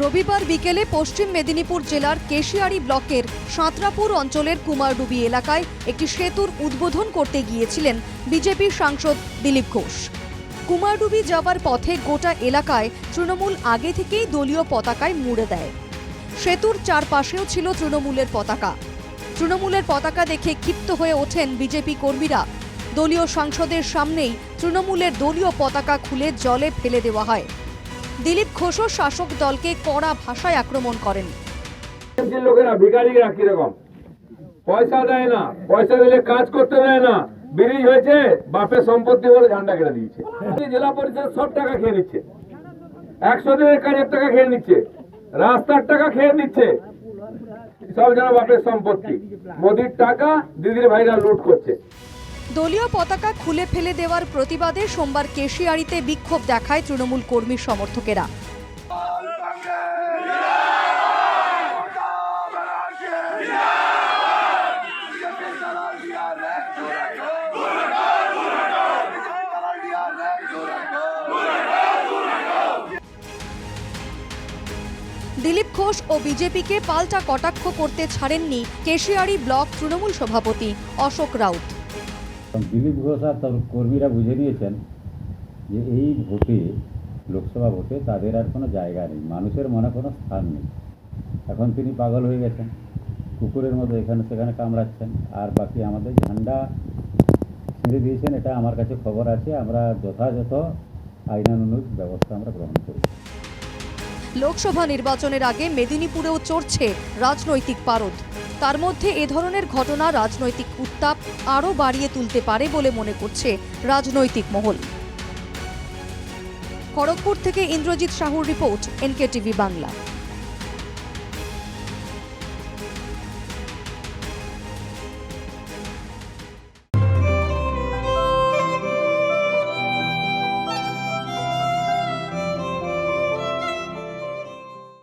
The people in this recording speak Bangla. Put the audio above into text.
রবিবার বিকেলে পশ্চিম মেদিনীপুর জেলার কেশিয়ারি ব্লকের সাঁতরাপুর অঞ্চলের কুমারডুবি এলাকায় একটি সেতুর উদ্বোধন করতে গিয়েছিলেন বিজেপি সাংসদ দিলীপ ঘোষ। কুমারডুবি যাওয়ার পথে গোটা এলাকায় তৃণমূল আগে থেকেই দলীয় পতাকায় মুড়ে দেয়। সেতুর চারপাশেও ছিল তৃণমূলের পতাকা। তৃণমূলের পতাকা দেখে ক্ষিপ্ত হয়ে ওঠেন বিজেপি কর্মীরা। দলীয় সাংসদের সামনেই তৃণমূলের দলীয় পতাকা খুলে জলে ফেলে দেওয়া হয়। দিলীপ ঘোষও শাসক দলকে কড়া ভাষায় আক্রমণ করেন। লোকেরা, ভিখারিরা কীরকম? পয়সা দেয় না, পয়সা দিলে কাজ করতে দেয় না। ব্রিজ হয়েছে, বাপের সম্পত্তি বলে ঝান্ডা কেটে দিয়েছে। জেলা পরিষদ সব টাকা খেয়ে নিচ্ছে। একশো দিনের কাজের টাকা খেয়ে নিচ্ছে। রাস্তার টাকা খেয়ে নিচ্ছে। সব যেন বাপের সম্পত্তি। মোদির টাকা দিদির ভাইরা লুট করছে। দলীয় পতাকা খুলে ফেলে দেওয়ার প্রতিবাদে সোমবার কেশিয়ারিতে বিক্ষোভ দেখায় তৃণমূল কর্মী সমর্থকেরা। দিলীপ ঘোষ ও বিজেপিকে পাল্টা কটাক্ষ করতে ছাড়েননি কেশিয়ারি ব্লক তৃণমূল সভাপতি অশোক রাউত। দিলীপ ঘোষ আর তার কর্মীরা বুঝে নিয়েছেন যে এই ভোটে, লোকসভা ভোটে তাদের আর কোনো জায়গা নেই, মানুষের মনে কোনো স্থান নেই। এখন তিনি পাগল হয়ে গেছেন, কুকুরের মতো এখানে সেখানে কামড়াচ্ছেন, আর বাকি আমাদের ঝান্ডা ছেড়ে দিয়েছেন, এটা আমার কাছে খবর আছে, আমরা যথাযথ আইনানুগ ব্যবস্থা আমরা গ্রহণ করি। লোকসভা নির্বাচনের আগে মেদিনীপুরেও চড়ছে রাজনৈতিক পারদ। তার মধ্যে এ ধরনের ঘটনা রাজনৈতিক উত্তাপ আরও বাড়িয়ে তুলতে পারে বলে মনে করছে রাজনৈতিক মহল। খড়গপুর থেকে ইন্দ্রজিৎ সাহুর রিপোর্ট, এনকেটিভি বাংলা।